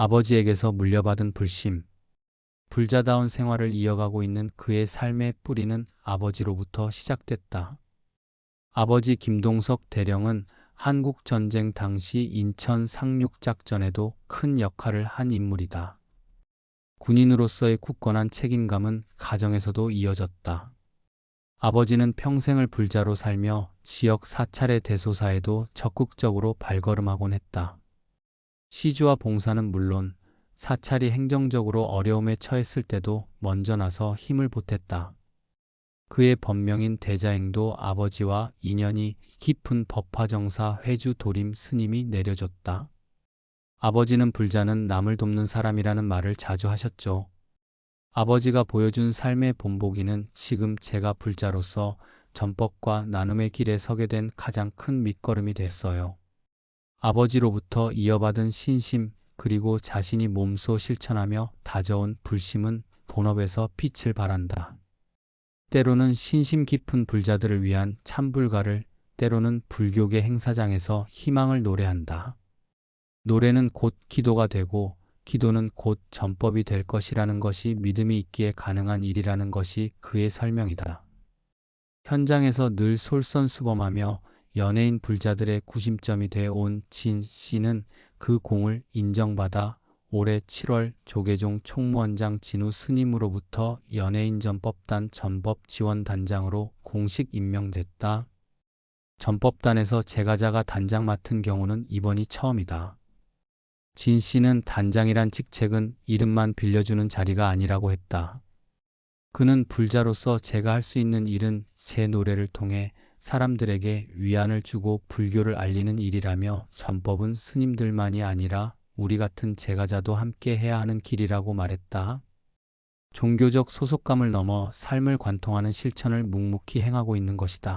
아버지에게서 물려받은 불심. 불자다운 생활을 이어가고 있는 그의 삶의 뿌리는 아버지로부터 시작됐다. 아버지 김동석 대령은 한국 전쟁 당시 인천 상륙작전에도 큰 역할을 한 인물이다. 군인으로서의 굳건한 책임감은 가정에서도 이어졌다. 아버지는 평생을 불자로 살며 지역 사찰의 대소사에도 적극적으로 발걸음하곤 했다. 시주와 봉사는 물론 사찰이 행정적으로 어려움에 처했을 때도 먼저 나서 힘을 보탰다. 그의 본명인 대자행도 아버지와 인연이 깊은 법화정사 회주 도림 스님이 내려줬다. 아버지는 불자는 남을 돕는 사람이라는 말을 자주 하셨죠. 아버지가 보여준 삶의 본보기는 지금 제가 불자로서 전법과 나눔의 길에 서게 된 가장 큰 밑거름이 됐어요. 아버지로부터 이어받은 신심 그리고 자신이 몸소 실천하며 다져온 불심은 본업에서 빛을 발한다. 때로는 신심 깊은 불자들을 위한 참불가를 때로는 불교계 행사장에서 희망을 노래한다. 노래는 곧 기도가 되고 기도는 곧 전법이 될 것이라는 것이 믿음이 있기에 가능한 일이라는 것이 그의 설명이다. 현장에서 늘 솔선수범하며 연예인 불자들의 구심점이 돼 온 진 씨는 그 공을 인정받아 올해 7월 조계종 총무원장 진우 스님으로부터 연예인 전법단 전법 지원단장으로 공식 임명됐다. 전법단에서 제가자가 단장 맡은 경우는 이번이 처음이다. 진 씨는 단장이란 직책은 이름만 빌려주는 자리가 아니라고 했다. 그는 불자로서 제가 할 수 있는 일은 제 노래를 통해 사람들에게 위안을 주고 불교를 알리는 일이라며 전법은 스님들만이 아니라 우리 같은 제가자도 함께 해야 하는 길이라고 말했다. 종교적 소속감을 넘어 삶을 관통하는 실천을 묵묵히 행하고 있는 것이다.